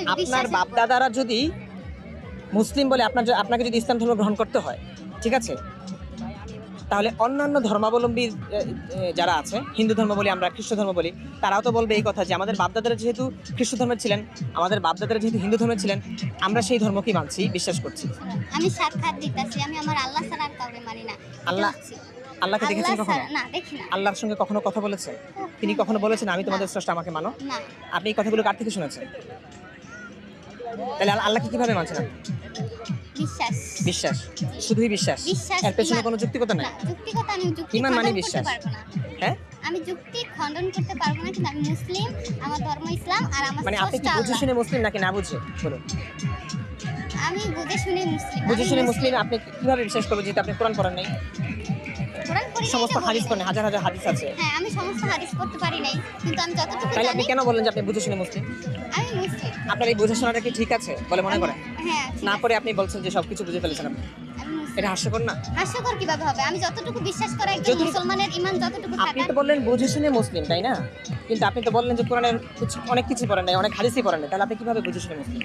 আপনার বিশ্বাসের বাপ দাদারা যদি মুসলিম বলে আপনার আপনাকে যদি ইসলাম ধর্ম গ্রহণ করতে হয় ঠিক আছে? তাহলে অন্যান্য ধর্মাবলম্বী যারা আছে হিন্দু ধর্ম বলি আমরা খ্রিস্ট ধর্ম বলি তারাও তো বলবে এই কথা যে আমাদের বাপদাদারা যেহেতু খ্রিস্ট ধর্মের ছিলেন আমাদের বাপদাদারা যেহেতু হিন্দু ধর্মের ছিলেন আমরা সেই ধর্মকেই মানছি বিশ্বাস করছি। আমি সাক্ষাৎ দিতেছি আমি আমার আল্লাহ ছাড়া আর কাউকে মানি না। আল্লাহ- আল্লাহকে দেখেছেন কখনো? না দেখি না। আল্লাহর সঙ্গে কখনো কথা বলেছেন? তিনি কখনো বলেছেন আমি তোমাদের স্রষ্টা আমাকে মানো? না। আপনি এই কথাগুলো কার থেকে শুনেছেন? তাহলে আল্লাহকে কীভাবে মানছেন আপনি? বিশ্বাস। বিশ্বাস? শুধুই বিশ্বাস? বিশ্বাস এর পেছনে ইমান- কোনো যুক্তিকতা নাই? না আমি যুক্তি ইমান মানে বিশ্বাস। হ্যাঁ? আমি যুক্তি খণ্ডন করতে পারব না কিন্তু আমি মুসলিম আমার ধর্ম ইসলাম আর আমার মানে আপনি কি বুঝে শুনে মুসলিম নাকি না বুঝে? বলুন। আমি বুঝে শুনে মুসলিম। বুঝে শুনে মুসলিম। আপনি কীভাবে বিশ্বাস করবেন যেটা আপনি কোরআন পড়েন নাই? কোরআন পড়ি সমস্ত হাদিস। পড়েন হাজার হাজার হাদিস আছে। হ্যাঁ আমি সমস্ত হাদিস পড়তে পারি নাই কিন্তু আমি যতটুকু তাহলে আপনি কেন বললেন যে আপনি বুঝে শুনে মুসলিম? আমি মুসলিম। আপনার এই বুঝে শোনাটা কি ঠিক আছে বলে মনে করেন? হ্যাঁ না করে আপনি বলছেন যে সবকিছু বুঝে ফেলেছেন আপনি। এটা হাস্যকর না? হাস্যকর কীভাবে হবে? আমি যতটুকু বিশ্বাস করি একজন মুসলমানের ইমান যতটুকু আপনি তো বললেন বুঝে শুনে মুসলিম তাই না? কিন্তু আপনি তো বললেন যে কোরআনের কিছু- অনেক কিছু পড়েন নাই অনেক হাদিসই পড়েন নাই তাহলে আপনি কীভাবে বুঝে শুনে মুসলিম?